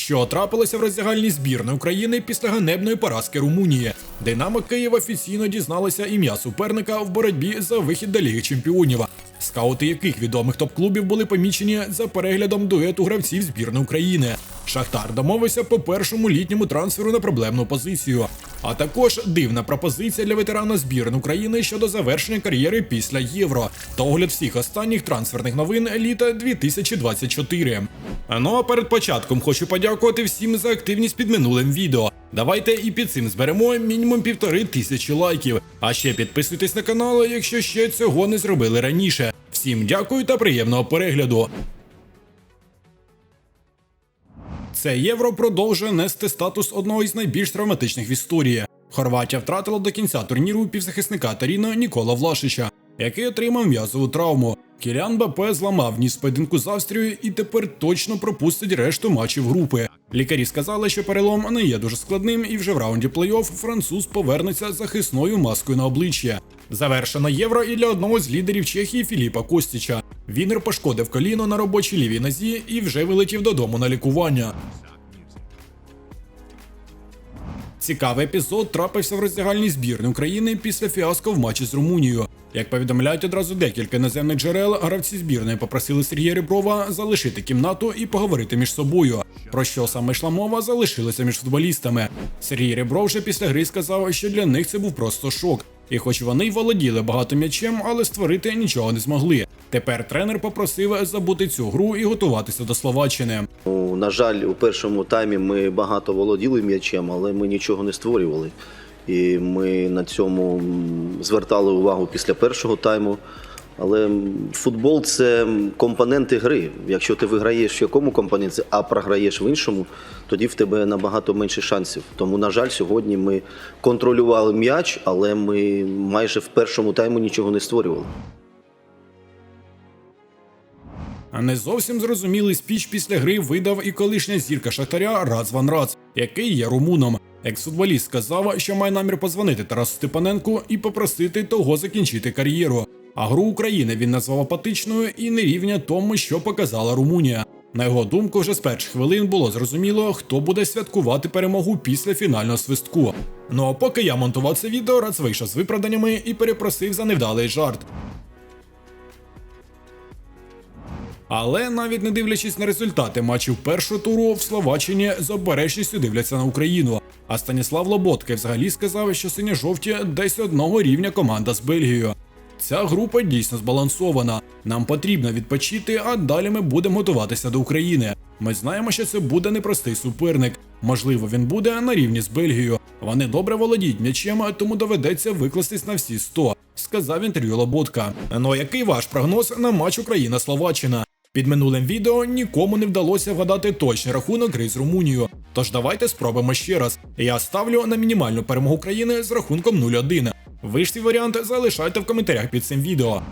Що трапилося в роздягальній збірної України після ганебної поразки Румунії? Динамо Києва офіційно дізналася ім'я суперника в боротьбі за вихід до Ліги Чемпіонів. Скаути яких відомих топ-клубів були помічені за переглядом дуету гравців збірної України. Шахтар домовився по першому літньому трансферу на проблемну позицію. А також дивна пропозиція для ветерана збірної України щодо завершення кар'єри після євро та огляд всіх останніх трансферних новин літа 2024. Ну а перед початком хочу подякувати всім за активність під минулим відео. Давайте і під цим зберемо мінімум півтори тисячі лайків. А ще підписуйтесь на канал, якщо ще цього не зробили раніше. Всім дякую та приємного перегляду. Це євро продовжує нести статус одного із найбільш травматичних в історії. Хорватія втратила до кінця турніру півзахисника Таріна Нікола Влашича, який отримав м'язову травму. Кілян Бапе зламав ніс поєдинку з Австрією і тепер точно пропустить решту матчів групи. Лікарі сказали, що перелом не є дуже складним, і вже в раунді плей-офф француз повернеться захисною маскою на обличчя. Завершено євро і для одного з лідерів Чехії Філіпа Костіча. Вінер пошкодив коліно на робочій лівій нозі і вже вилетів додому на лікування. Цікавий епізод трапився в роздягальній збірні України після фіаско в матчі з Румунією. Як повідомляють одразу декілька іноземних джерел, гравці збірної попросили Сергія Реброва залишити кімнату і поговорити між собою. Про що саме йшла мова, залишилося між футболістами. Сергій Ребров вже після гри сказав, що для них це був просто шок. І хоч вони й володіли багато м'ячем, але створити нічого не змогли. Тепер тренер попросив забути цю гру і готуватися до Словаччини. Ну, На жаль, у першому таймі ми багато володіли м'ячем, але ми нічого не створювали. І ми на цьому звертали увагу після першого тайму. Але футбол це компоненти гри. Якщо ти виграєш в якому компоненті, а програєш в іншому, тоді в тебе набагато менше шансів. Тому, на жаль, сьогодні ми контролювали м'яч, але ми майже в першому тайму нічого не створювали. А не зовсім зрозумілий спіч після гри видав і колишня зірка Шахтаря Рац Ван Рац, який є румуном. Екс-футболіст сказав, що має намір позвонити Тарасу Степаненку і попросити того закінчити кар'єру. А гру України він назвав апатичною і не рівня тому, що показала Румунія. На його думку, вже з перших хвилин було зрозуміло, хто буде святкувати перемогу після фінального свистку. Ну а поки я монтував це відео, Рац вийшов з виправданнями і перепросив за невдалий жарт. Але навіть не дивлячись на результати матчів першого туру, в Словаччині з обережністю дивляться на Україну. А Станіслав Лоботка взагалі сказав, що синьо-жовті десь одного рівня команда з Бельгією. Ця група дійсно збалансована. Нам потрібно відпочити, а далі ми будемо готуватися до України. Ми знаємо, що це буде непростий суперник. Можливо, він буде на рівні з Бельгією. Вони добре володіють м'ячем, тому доведеться викластись на всі 100, сказав інтерв'ю Лоботка. Ну який ваш прогноз на матч Україна-Словаччина? Під минулим відео нікому не вдалося вгадати точний рахунок гри з Румунією. Тож давайте спробуємо ще раз. Я ставлю на мінімальну перемогу України з рахунком 0-1. Ви ж свій варіант залишайте в коментарях під цим відео.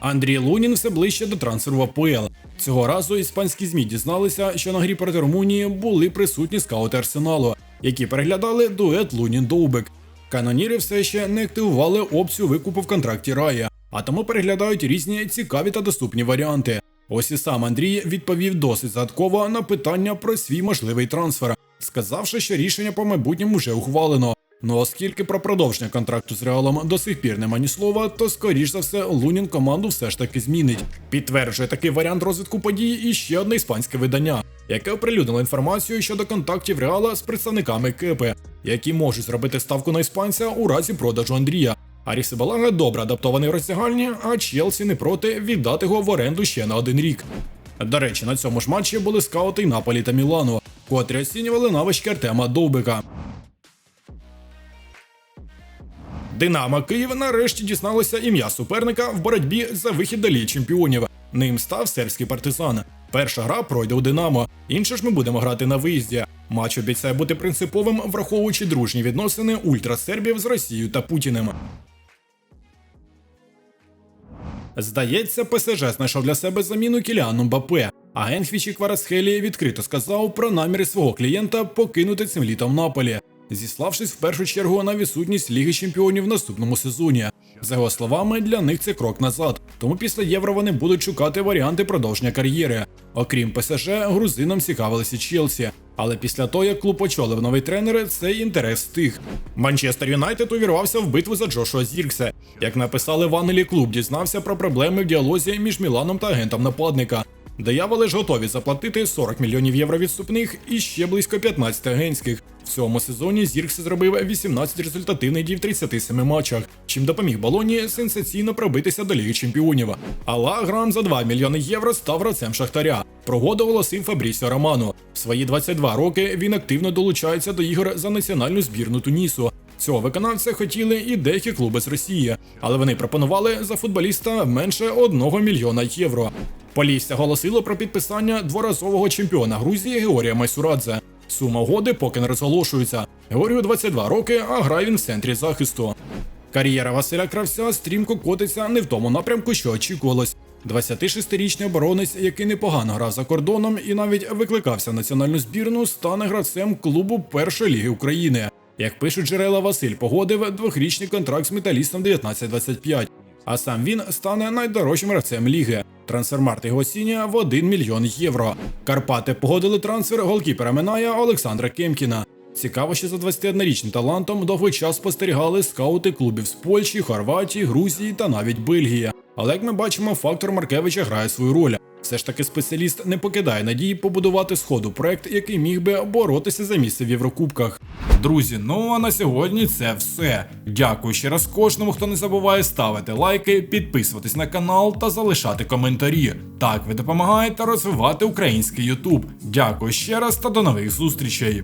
Андрій Лунін все ближче до трансферу в АПЛ. Цього разу іспанські ЗМІ дізналися, що на грі проти Румунії були присутні скаути арсеналу, які переглядали дует Лунін-Довбек. Каноніри все ще не активували опцію викупу в контракті Рая, а тому переглядають різні цікаві та доступні варіанти. Ось і сам Андрій відповів досить загадково на питання про свій можливий трансфер, сказавши, що рішення по майбутньому вже ухвалено. Ну оскільки про продовження контракту з Реалом до сих пір нема ні слова, то скоріш за все Лунін команду все ж таки змінить. Підтверджує такий варіант розвитку подій і ще одне іспанське видання, яке оприлюднило інформацію щодо контактів Реала з представниками Кепи, які можуть зробити ставку на іспанця у разі продажу Андрія. Аріси Балага добре адаптований в роздягальні, а Челсі не проти віддати його в оренду ще на один рік. До речі, на цьому ж матчі були скаути Наполі та Мілану, котрі оцінювали навички Артема Довбика. Динамо Київ нарешті дізналося ім'я суперника в боротьбі за вихід до Ліги чемпіонів. Ним став сербський партизан. Перша гра пройде у Динамо, інше ж ми будемо грати на виїзді. Матч обіцяє бути принциповим, враховуючи дружні відносини ультрасербів з Росією та Путіним. Здається, ПСЖ знайшов для себе заміну Кіліану Мбапе. А Генхвічі Кварасхелі відкрито сказав про наміри свого клієнта покинути цим літом Наполі, зіславшись в першу чергу на відсутність Ліги Чемпіонів в наступному сезоні. За його словами, для них це крок назад. Тому після євро вони будуть шукати варіанти продовження кар'єри. Окрім ПСЖ, грузинам цікавилися Челсі. Але після того, як клуб очолив новий тренер, цей інтерес стих. Манчестер Юнайтед увірвався в битву за Джошуа Зіркса. Як написали в Англії, клуб дізнався про проблеми в діалозі між Міланом та агентом нападника. Дияволи ж готові заплатити 40 мільйонів євро відступних і ще близько 15 агентських. В цьому сезоні Зіркс зробив 18 результативних дій в 37 матчах, чим допоміг Болоні сенсаційно пробитися до Ліги Чемпіонів. А Лагран за 2 мільйони євро став гравцем Шахтаря. Прогоду оголосив Фабрісіо Романо. В свої 22 роки він активно долучається до ігор за національну збірну Тунісу. Цього виконавця хотіли і деякі клуби з Росії, але вони пропонували за футболіста менше 1 мільйона євро. Полісся оголосило про підписання дворазового чемпіона Грузії Георгія Майсурадзе. Сума угоди поки не розголошується. Георгію 22 роки, а грає він в центрі захисту. Кар'єра Василя Кравця стрімко котиться не в тому напрямку, що очікувалось. 26-річний оборонець, який непогано грав за кордоном і навіть викликався в національну збірну, стане гравцем клубу першої ліги України. Як пишуть джерела, Василь погодив двохрічний контракт з металістом 1925. А сам він стане найдорожчим гравцем ліги. Трансфермарт його оцінює в 1 мільйон євро. Карпати погодили трансфер голкіпера Миная Олександра Кемкіна. Цікаво, що за 21-річним талантом довгий час спостерігали скаути клубів з Польщі, Хорватії, Грузії та навіть Бельгії. Але як ми бачимо, фактор Маркевича грає свою роль. Все ж таки спеціаліст не покидає надії побудувати сходу проект, який міг би боротися за місце в Єврокубках. Друзі, ну а на сьогодні це все. Дякую ще раз кожному, хто не забуває ставити лайки, підписуватись на канал та залишати коментарі. Так ви допомагаєте розвивати український Ютуб. Дякую ще раз та до нових зустрічей.